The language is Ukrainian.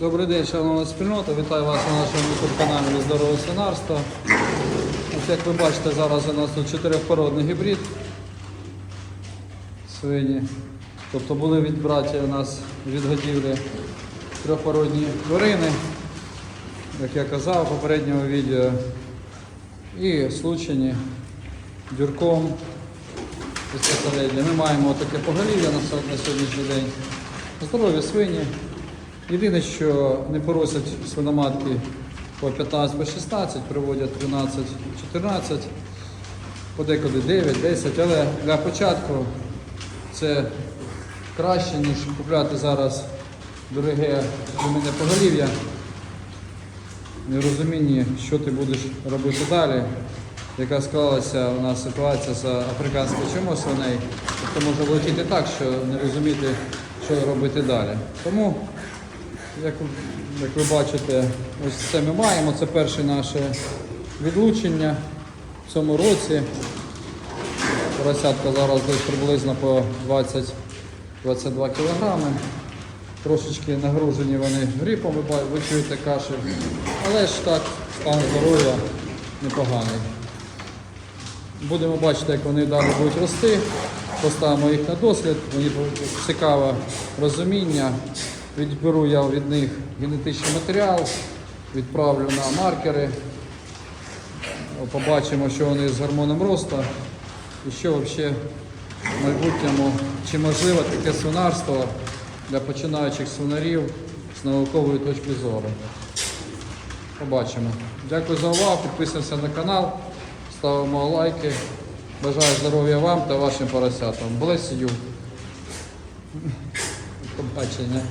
Добрий день, шановна спільнота. Вітаю вас на нашому youtube каналі Здорове свинарство. Ось як ви бачите, зараз у нас тут чотирьохпородний гібрид свині. Тобто були відбраті у нас від годівлі трьохпородні тварини, як я казав в попередньому відео. І случені дюрком безпосередньо. Ми маємо таке поголів'я на сьогоднішній день. Здорові свині. Єдине, що не поросять свиноматки по 15 по 16, приводять 13, 14, подекуди 9, 10, але для початку це краще, ніж купляти зараз дороге племенне поголів'я. Не що ти будеш робити далі, яка склалася у нас ситуація з африканською чумою свиней, тобто може влетіти так, що не розуміти, що робити далі. Тому як, як ви бачите, ось це ми маємо. Це перше наше відлучення в цьому році. Поросятка зараз десь приблизно по 20-22 кілограми. Трошечки нагружені вони грипом, ви, чуєте кашель. Але ж так, стан здоров'я непоганий. Будемо бачити, як вони далі будуть рости. Поставимо їх на дослід, мені цікаве розуміння. Відберу я від них генетичний матеріал, відправлю на маркери. Побачимо, що вони з гормоном росту і що взагалі в майбутньому, чи можливо таке свинарство для починаючих свинарів з наукової точки зору. Побачимо. Дякую за увагу, підписуємося на канал, ставимо лайки. Бажаю здоров'я вам та вашим поросятам. You. Побачення.